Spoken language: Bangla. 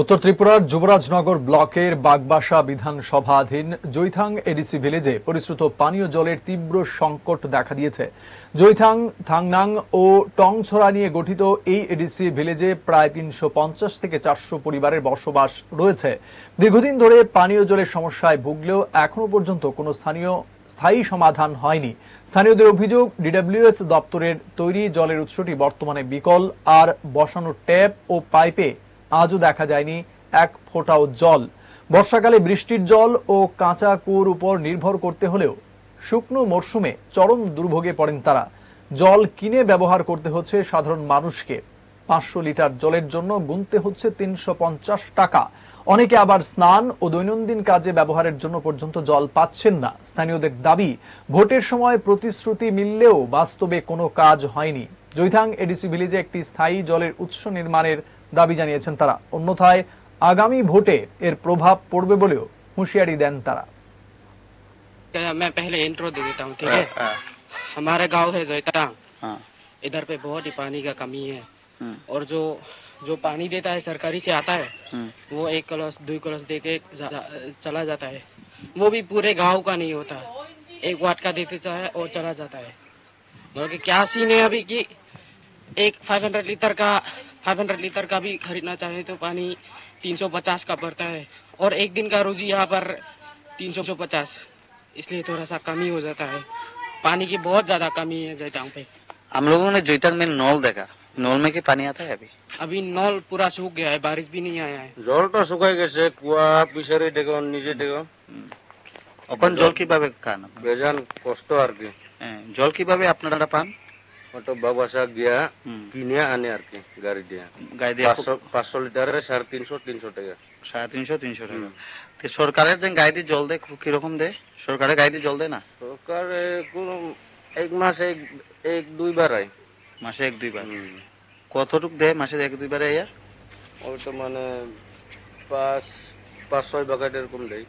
উত্তর ত্রিপুরার যুবরাজনগর ব্লকের বাগবাসা বিধানসভাধীন জৈথাং এডিসি ভিলেজে পরিশ্রুত পানীয় জলের তীব্র সংকট দেখা দিয়েছে। জৈথাং, থাংনাং ও টংছড়া নিয়ে গঠিত এই এডিসি ভিলেজে প্রায় তিনশো পঞ্চাশ থেকে চারশো পরিবারের বসবাস রয়েছে। দীর্ঘদিন ধরে পানীয় জলের সমস্যায় ভুগলেও এখনও পর্যন্ত কোনো স্থানীয় স্থায়ী সমাধান হয়নি। স্থানীয়দের অভিযোগ, ডিডব্লিউএস দপ্তরের তৈরি জলের উৎসটি বর্তমানে বিকল আর বসানো ট্যাপ ও পাইপে আজও দেখা যায়নি এক ফোঁটাও জল। বর্ষাকালে বৃষ্টির জল ও কাঁচা কুয়োর উপর নির্ভর করতে হলেও শুকনো মরশুমে চরম দুর্ভোগে পড়েন তারা। জল কিনে ব্যবহার করতে হচ্ছে সাধারণ মানুষকে। পাঁচশো লিটার জলের জন্য গুনতে হচ্ছে তিনশো পঞ্চাশ টাকা। অনেকে আবার স্নান ও দৈনন্দিন কাজে ব্যবহারের জন্য পর্যন্ত জল পাচ্ছেন না। স্থানীয়দের দাবি, ভোটের সময় প্রতিশ্রুতি মিললেও বাস্তবে কোনো কাজ হয়নি। জৈথাং এডিসি ভিলেজে একটি স্থায়ী জলের উৎস নির্মাণের দাবি জানিয়েছেন তারা অন্যথায় আগামী ভোটে এর প্রভাব পড়বে বলেও হুঁশিয়ারি দেন তারা क्या मैं पहले इंट्रो दे देता हूँ ठीक हाँ, है हमारा गांव है जैतांग हाँ, इधर पे बहुत ही पानी का कमी है हम्म, और जो जो पानी देता है सरकारी से आता है हम्म, वो एक कलश दो कलश दे के जा, जा, चला जाता है वो भी पूरे गांव का नहीं होता एक वाट का देते चाहे और चला जाता है मतलब कि क्या सीन है अभी कि एक 500 लीटर का 500 लीटर का भी खरीदना चाहे तो पानी 350 का पड़ता है और एक दिन का रोजी यहाँ पर 350 इसलिए थोड़ा सा कमी हो जाता है पानी की बहुत ज्यादा कमी है जैतांग पे हम लोगों ने जोईतंग में नल देखा नल में की पानी आता है अभी अभी नल पूरा सूख गया है बारिश भी नहीं आया है জলটা শুকাই গেছে কুয়া পিসারি ডেকে নিজে ডেকে এখন জল কিভাবে খান আপনারা? বেজান কষ্ট আর কি হ্যাঁ, জল কিভাবে আপনারা পান ওটা বাবাসা গিয়া কিনে আনে আর কি গাড়ি দিয়ে। গাই দিয়ে পাঁচশো লিটারে সাড়ে তিনশো তিনশো টাকা। সাড়ে তিনশো তিনশো টাকা। সরকারের যে গাই জল দেয় কীরকম দেয় সরকারের দিয়ে জল দেয় না? সরকার কোন এক মাস এক দুইবার আয় মাসে এক দুইবার। কতটুক দেয় মাসে এক দুইবার ইয়া ওইটা মানে পাঁচ পাঁচ ছয় বাকেট এরকম দেয়।